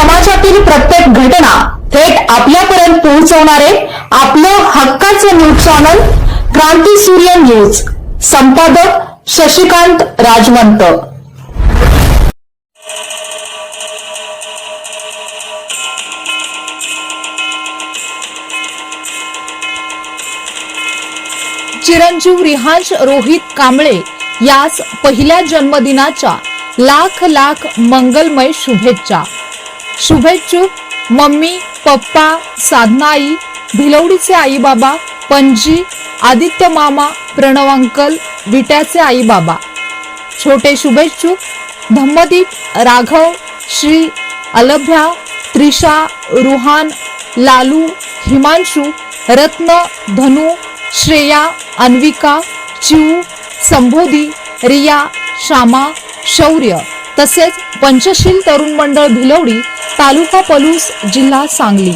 समाजातील प्रत्येक घटना थेट आपल्यापर्यंत पोहोचवणारे आपलं हक्काचं न्यूज चॅनल क्रांती सूर्य न्यूज. संपादक शशिकांत राजवंत. चिरंजीव रिहांश रोहित कांबळे यास पहिल्या जन्मदिनाच्या लाख लाख मंगलमय शुभेच्छा. शुभेच्छुक मम्मी पप्पा साधनाई भिलवडीचे आई बाबा पणजी आदित्य मामा प्रणव अंकल विट्याचे आई बाबा छोटे शुभेच्छुक धम्मदीप राघव श्री अलभ्या त्रिशा रुहान लालू हिमांशू रत्न धनु श्रेया अन्विका चिऊ संबोधी रिया श्यामा शौर्य. तसेच पंचशील तरुण मंडळ भिलवडी तालुका पलूस जिल्हा सांगली.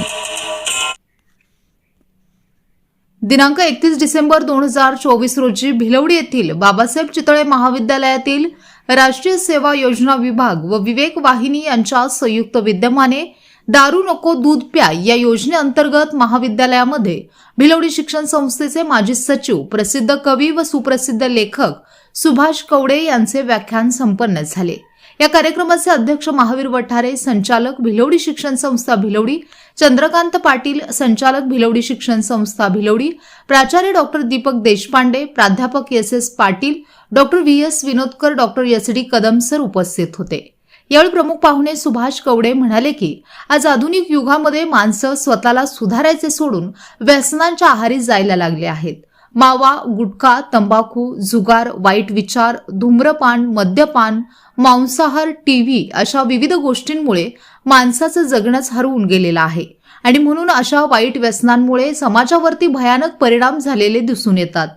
दिनांक एकतीस डिसेंबर दोन हजार चोवीस रोजी भिलवडी येथील बाबासाहेब चितळे महाविद्यालयातील राष्ट्रीय सेवा योजना विभाग व विवेक वाहिनी यांच्या संयुक्त विद्यमाने दारू नको दूध प्या या योजनेअंतर्गत महाविद्यालयामध्ये भिलवडी शिक्षण संस्थेचे माजी सचिव प्रसिद्ध कवी व सुप्रसिद्ध लेखक सुभाष कवडे यांचे व्याख्यान संपन्न झाले. या कार्यक्रमाचे अध्यक्ष महावीर वठारे संचालक भिलवडी शिक्षण संस्था भिलवडी चंद्रकांत पाटील संचालक भिलवडी शिक्षण संस्था भिलवडी प्राचार्य डॉक्टर दीपक देशपांडे प्राध्यापक S S Patil doctor V S Vinodkar doctor S D Kadam sir उपस्थित होते. यावेळी प्रमुख पाहुणे सुभाष कवडे म्हणाले की आज आधुनिक युगामध्ये माणसं स्वतःला सुधारायचे सोडून व्यसनांच्या आहारी जायला लागले आहेत. मावा गुटखा तंबाखू जुगार वाईट विचार धूम्रपान मद्यपान मांसाहार टीव्ही अशा विविध गोष्टींमुळे माणसाचं जगणंच हरवून गेलेलं आहे. आणि म्हणून अशा वाईट व्यसनांमुळे समाजावरती भयानक परिणाम झालेले दिसून येतात.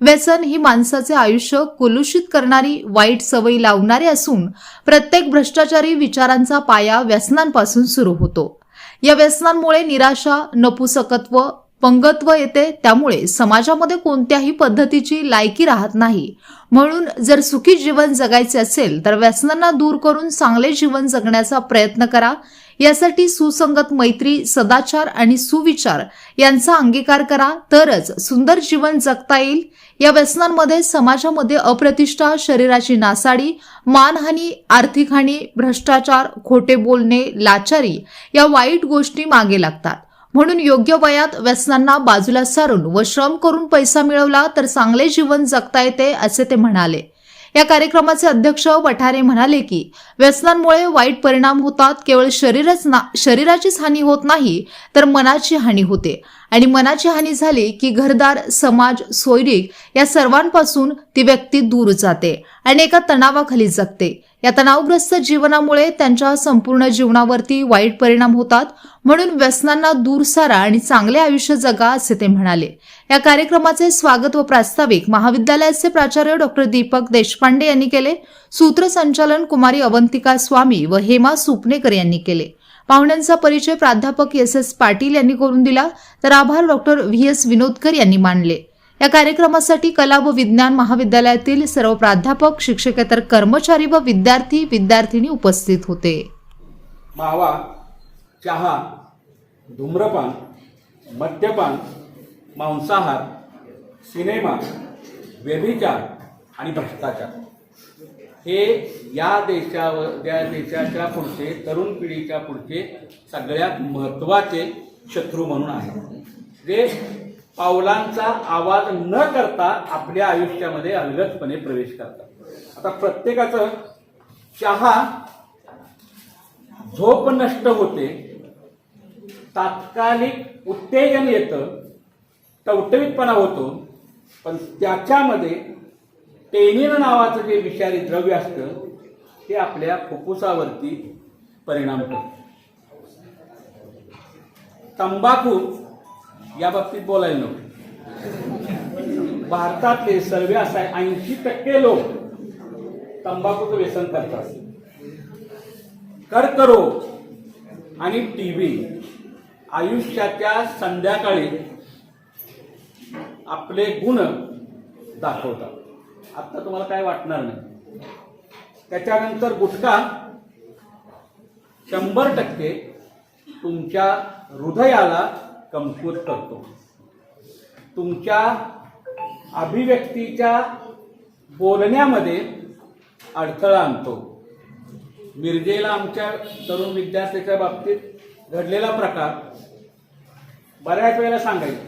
व्यसन ही माणसाचे आयुष्य कुलुषित करणारी वाईट सवयी लावणारी असून प्रत्येक भ्रष्टाचारी विचारांचा पाया व्यसनांपासून सुरू होतो. या व्यसनांमुळे निराशा नपुसकत्व पंगत्व येते त्यामुळे समाजामध्ये कोणत्याही पद्धतीची लायकी राहत नाही. म्हणून जर सुखी जीवन जगायचे असेल तर व्यसनांना दूर करून चांगले जीवन जगण्याचा प्रयत्न करा. यासाठी सुसंगत मैत्री सदाचार आणि सुविचार यांचा अंगीकार करा. तरच सुंदर जीवन जगता येईल. या व्यसनांमध्ये समाजामध्ये अप्रतिष्ठा शरीराची नासाडी मानहानी आर्थिक हानी भ्रष्टाचार खोटे बोलणे लाचारी या वाईट गोष्टी मागे लागतात. म्हणून योग्य वयात व्यसनांना बाजूला सारून व श्रम करून पैसा मिळवला तर चांगले जीवन जगता येते असे ते म्हणाले. या कार्यक्रमाचे अध्यक्ष वठारे म्हणाले की व्यसनांमुळे वाईट परिणाम होतात केवळ शरीरच ना शरीराचीच हानी होत नाही तर मनाची हानी होते. आणि मनाची हानी झाली की घरदार समाज सोयरीक या सर्वांपासून ती व्यक्ती दूर जाते आणि एका तणावाखाली जगते. या तणावग्रस्त जीवनामुळे त्यांच्या संपूर्ण जीवनावरती वाईट परिणाम होतात. म्हणून व्यसनांना दूर सारा आणि चांगले आयुष्य जगा असे ते म्हणाले. या कार्यक्रमाचे स्वागत व प्रास्ताविक महाविद्यालयाचे प्राचार्य डॉक्टर दीपक देशपांडे यांनी केले. सूत्रसंचालन कुमारी अवंतिका स्वामी व हेमा सुपनेकर यांनी केले. पाहुण्यांचा परिचय प्राध्यापक एस एस पाटील यांनी करून दिला. तर आभार डॉक्टर व्ही एस विनोदकर यांनी मानले. या कार्यक्रमासाठी कला व विज्ञान महाविद्यालयातील सर्व प्राध्यापक शिक्षकेतर कर्मचारी व विद्यार्थी विद्यार्थिनी उपस्थित होते. मावा चहा धूम्रपान मद्यपान मांसाहार सिनेमा व्यभिचार आणि भ्रष्टाचार. हे या देशावर या देशाच्या पुढचे तरुण पिढीच्या पुढचे सगळ्यात महत्त्वाचे शत्रू म्हणून आहेत. जे पावलांचा आवाज न करता आपल्या आयुष्यामध्ये अलगदपणे प्रवेश करतात. आता प्रत्येकाचं चहा झोप नष्ट होते तात्कालिक उत्तेजन येतं टवटवीतपणा होतो पण त्याच्यामध्ये टेनिन नावाचं जे विषारी द्रव्य असतं ते आपल्या फुफ्फुसावरती परिणाम करतं. तंबाखू या बाबतीत बोलायला नको. भारतातले सर्वे असा ऐंशी टक्के लोक तंबाखूचं व्यसन करतात. कर्करोग आणि टीबी आयुष्याच्या संध्याकाळी आपले गुण दाखवतात. आता तुम्हाला काय वाटणार नाही. त्याच्यानंतर गुटखा शंभर टक्के तुमच्या हृदयाला कमकुवत करतो. तुमच्या अभिव्यक्तीच्या बोलण्यामध्ये अडथळा आणतो. मिरजेला आमच्या तरुण विद्यार्थ्याच्या बाबतीत घडलेला प्रकार बऱ्याच वेळेला सांगायचं.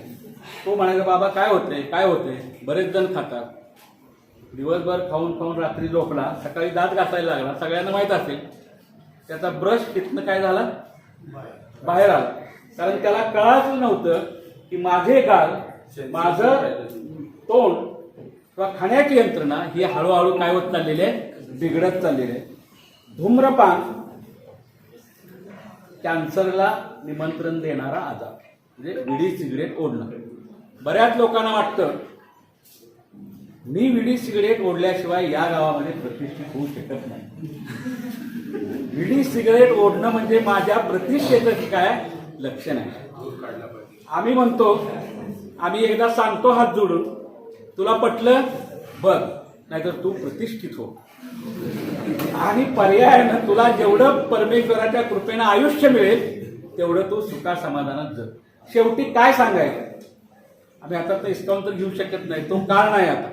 तो म्हणायचा बाबा काय होतंय? काय होतंय? बरेच जण खातात. दिवसभर खाऊन खाऊन रात्री झोपला सकाळी दात घासायला लागला. सगळ्यांना माहीत असेल. त्याचा ब्रश तिथनं काय झाला? बाहेर आला. कारण त्याला कळाच नव्हतं की माझे गाल माझं तोंड किंवा खाण्याची यंत्रणा ही हळूहळू काय होत चाललेली आहे? बिघडत चाललेली आहे. धूम्रपान कॅन्सरला निमंत्रण देणारा आजार. म्हणजे विडी सिगरेट ओढणं. बऱ्याच लोकांना वाटतं मी विडी सिगरेट ओढल्याशिवाय या गावामध्ये प्रतिष्ठित होऊ शकत नाही. विडी सिगरेट ओढणं म्हणजे माझ्या प्रतिष्ठेचं काय? लक्षण आहे आम्ही म्हणतो आम्ही एकदा सांगतो हात जोडून तुला पटलं? बघ नाहीतर तू प्रतिष्ठित हो. आणि पर्यायानं तुला जेवढं परमेश्वराच्या कृपेनं आयुष्य मिळेल तेवढं तू सुखा समाधानात जग. शेवटी काय सांगायचं? आम्ही आता तर इस्काउंट तर घेऊ शकत नाही तो काळ नाही आता.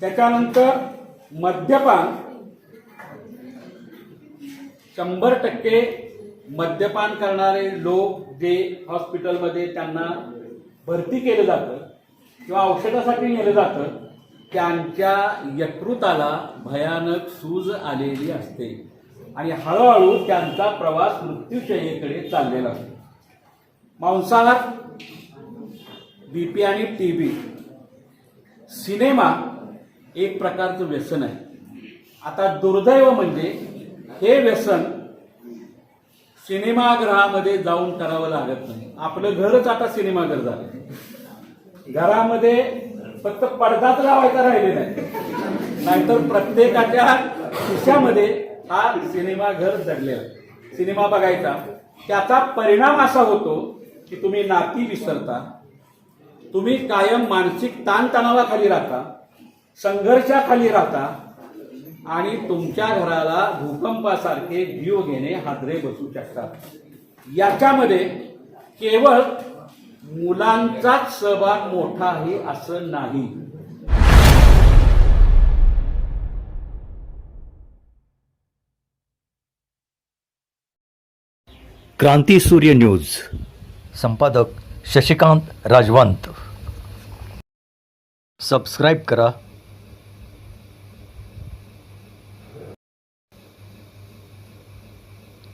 त्याच्यानंतर मद्यपान शंभर टक्के मद्यपान करणारे लोक जे हॉस्पिटलमध्ये त्यांना भरती केलं जातं किंवा औषधासाठी नेलं जातं त्यांच्या यकृताला भयानक सूज आलेली असते. आणि हळूहळू त्यांचा प्रवास मृत्यूशयेकडे चाललेला असतो. मांसाहार बी पी आणि टी बी सिनेमा एक प्रकारचं व्यसन आहे. आता दुर्दैव म्हणजे हे व्यसन सिनेमागृहामध्ये जाऊन करावं लागत नाही. आपलं घरच आता सिनेमाघर झालं. घरामध्ये फक्त पडदाच लावायचा राहिले नाही. नाहीतर प्रत्येकाच्या खिशामध्ये हा सिनेमाघर जडलेला आहे. सिनेमा बघायचा. त्याचा परिणाम असा होतो की तुम्ही नाती विसरता तुम्ही कायम मानसिक ताणतणावाखाली राहता संघर्षाखाली राहता आणि तुमच्या घराला भूकंपासारखे जीव घेणे हादरे बसू शकतात. याच्यामध्ये केवळ मुलांचाच सहभाग मोठा आहे असं नाही. क्रांती सूर्य न्यूज. संपादक शशिकांत राजवंत. सबस्क्राईब करा.